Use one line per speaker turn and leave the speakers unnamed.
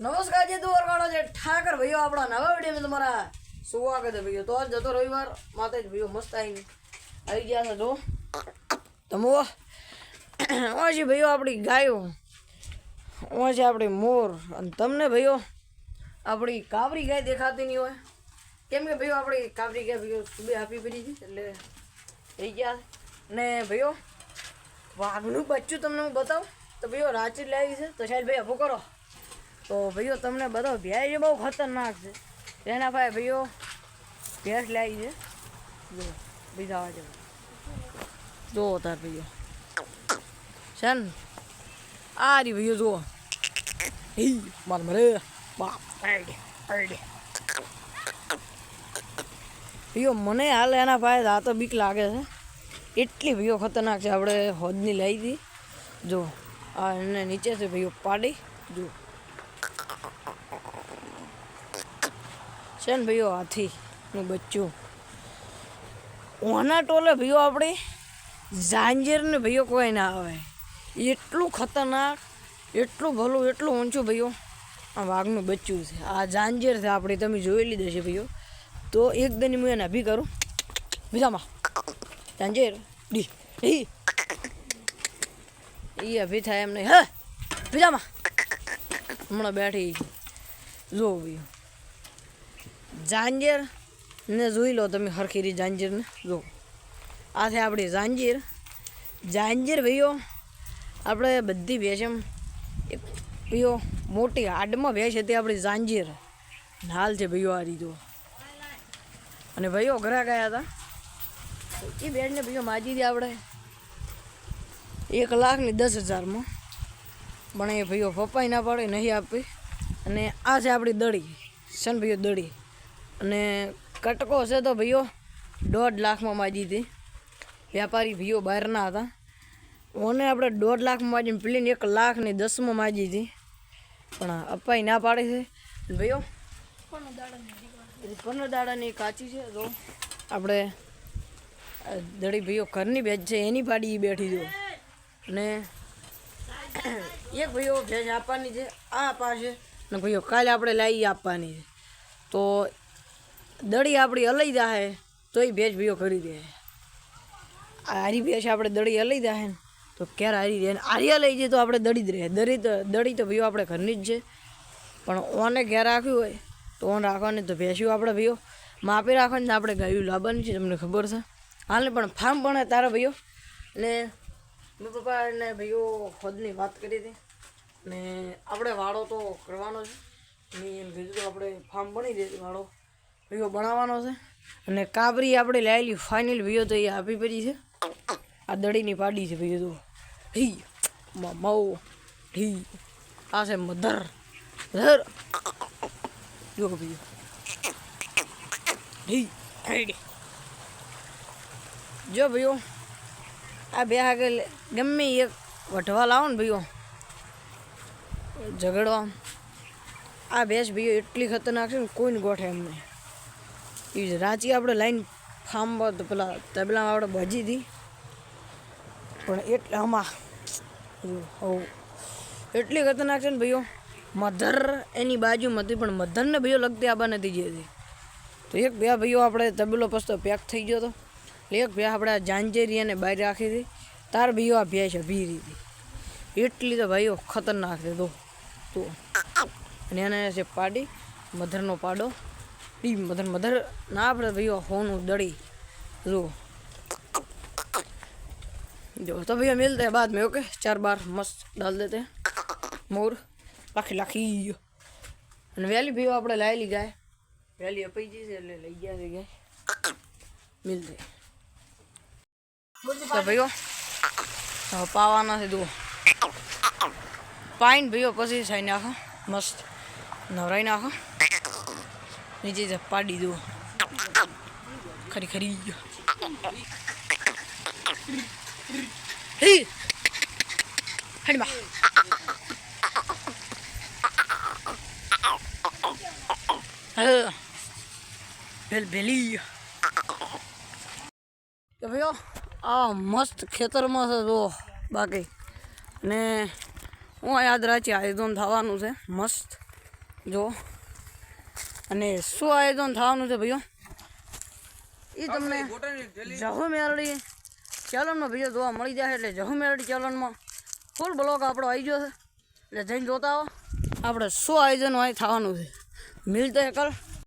નમસ્કાર જે દ્વારકાનો છે ઠાકર ભાઈઓ, આપણા નવા વિડીયોમાં તમારા સ્વાગત છે ભાઈઓ. તો જ જતો રવિવાર માથે જ ભાઈઓ મસ્ત આવીને આવી ગયા છે, જો. તમો ઓછી ભાઈઓ આપણી ગાયો. ઓછી આપણી મોર. અને તમને ભાઈઓ, આપણી કાવરી ગાય દેખાતી નહીં હોય. કેમ કે ભાઈઓ, આપણી કાવરી ગાય ભાઈઓ સુબે આપી પડી છે, એટલે થઈ ગયા ને ભાઈઓ, વાઘનું બચ્ચું તમને હું બતાવું. તો ભાઈઓ, રાચી લાવી છે. તો સાહેબ, ભાઈ અભો કરો. તો ભાઈઓ, તમને બધો ભેજ બહુ ખતરનાક છે. તેના પાસે ભાઈઓ ભેંસ લાવી છે. જો, બીજા વાજે. જુઓ તાર ભાઈઓ. છે ને? આ રી ભાઈઓ, જુઓ. હી માર મરે. બાપ ભાઈઓ, મને હાલ એના ભાઈ આ બીક લાગે છે. એટલી ભાઈઓ ખતરનાક છે, આપણે હોદની લઈ હતી. જો, આ એને નીચે છે, ભાઈઓ, પાડી. જો. છે ને ભાઈઓ હાથીનું બચ્ચું. ઓના ટોલે ભાઈઓ આપણે ઝાંજરને ભાઈઓ કોઈ ના આવે. એટલું ખતરનાક, એટલું ભલું, એટલું ઊંચું ભાઈઓ આ વાઘનું બચ્ચું છે. આ ઝાંજર છે આપણે તમે જોઈ લીધું છે ભાઈઓ. તો એક દન હું એને અભી કરું. બીજામાં ઝાંજર ડી. ડી એ અભી થાય એમ નહીં. હે? બીજામાં હમણાં બેઠી. જો ભાઈઓ. જાંજેર ને જોઈ લો તમે હરખીરી જાંજીરને. જો, આ છે આપણી જાંજીર. જાંજીર ભાઈઓ, આપણે બધી ભેંસ એમ એક ભાઈઓ મોટી હાડમાં ભેંસ હતી આપણી જાંજીર. હાલ છે ભાઈઓ આ રીતો અને ભાઈઓ ઘરા ગયા હતા. એ બેડને ભાઈઓ માજી દે આપણે. એક લાખ ને દસ હજારમાં. પણ એ ભાઈઓ પપ્પાય ના પાડે, નહીં આપી. અને આ છે આપણી દડી શન ભાઈઓ દડી અને કટકો છે તો ભાઈઓ, દોઢ લાખમાં માજી હતી. વેપારી ભાઈઓ બહારના હતા. ઓને આપણે દોઢ લાખમાં માજીને પેલીને એક લાખ ને દસમાં માજી હતી. પણ અપાઈ ના પાડે છે. ભાઈઓ પંદર દાડાની કાચી છે. તો આપણે દડી ભાઈઓ ઘરની ભેજ છે, એની પાડી બેઠી જો. અને એક ભાઈઓ ભેજ આપવાની છે, આ પાસે ને ભાઈઓ કાલે આપણે લાવી આપવાની છે. તો દડી આપણી અલઈ જાહે તો એ ભેજ ભાઈઓ કરી દે. હારી ભેજ આપણે દડી અલઈ જાહે ને, તો ક્યારે હારી રહે? આર્યા લઈ જઈએ તો આપણે દડી જ રહે. દડી તો દડી તો ભાઈઓ આપણે ઘરની જ છે. પણ ઓને ઘેર રાખ્યું હોય, તો ઓન રાખવાની તો ભેંસ્યું આપણે ભાઈઓ માપી રાખવાની આપણે ગાયું લાવવાની છે, તમને ખબર છે. હાલને પણ ફાર્મ પણ તારા ભાઈઓ ને મેં પપ્પા ને ભાઈઓ ખોદની વાત કરી હતી. ને આપણે વાળો તો કરવાનો છે. મેં એમ કીધું તો આપણે ફાર્મ બની દે વાળો ભાઈઓ બનાવવાનો છે. અને કાબરી આપણે લાયેલી ફાઇનલ વીડિયો તો એ આપી પડી છે. આ દડીની પાડી છે ભાઈ તો ઢી મઉ ઢી આ છે મધર. ધર જો ભાઈ ઢી જો ભાઈઓ, આ બે આગળ ગમે એક વઢવા લાવો ને ભાઈઓ. ઝઘડવા. આ ભેંસ ભાઈઓ એટલી ખતરનાક છે ને કોઈને ગોઠે એમ નહીં. એ રાંચી આપણે લાઈન ફાર્મ તો પેલા તબલામાં આપણે ભજી હતી પણ એટલે આમાં એટલી ખતરનાક છે ને ભાઈઓ, મધર એની બાજુમાં હતી, પણ મધરને ભાઈઓ લગતી આબા નથી જતી તો એક બે ભાઈઓ આપણે તબેલો પસ્તો પેક થઈ ગયો હતો એક ભાઈ આપણે જાંજેરિયાને બહાર રાખી હતી. તાર ભાઈઓ આ ભેંસ ભીરી હતી. એટલી તો ભાઈઓ ખતરનાક છે તો તો અને એને છે પાડી, મધરનો પાડો. ડી મધર મધર ના આપણે ભાઈઓ હોનું દડી જો जो तो भैया मिलते हैं बाद में ओके चार बार मस्त डाल देते हैं मोर લાખી લાખી અને વહેલી ભાઈઓ આપણે લાવેલી ગાય વહેલી અપાઈ જઈ છે એટલે લઈ ગયા છે ગાય મિલતે તો ભાઈઓ હવે પાવાના છે જુઓ પાઈન ભાઈઓ પછી સાઈ નાખો મસ્ત નવરાઈ નાખો નીચે જ પાડી દો ખરી. ખરી હડમાં ભેલ, ભેલી. ભાઈઓ, આ મસ્ત ખેતરમાં છે જો બાકી. ને હું યાદ રાખી આયોજન થવાનું છે. મસ્ત. જો. અને શું આયોજન થવાનું છે ભાઈઓ? એ તમને જહુ મેરડી ચલણમાં ભાઈઓ જોવા મળી જાય એટલે જહુ મેરડી ચલણમાં ફૂલ બ્લોક આપણો આવી ગયો છે. એટલે જઈને જોતા આવો. આપણે શું આયોજન હોય થવાનું છે. મિલતે કલ.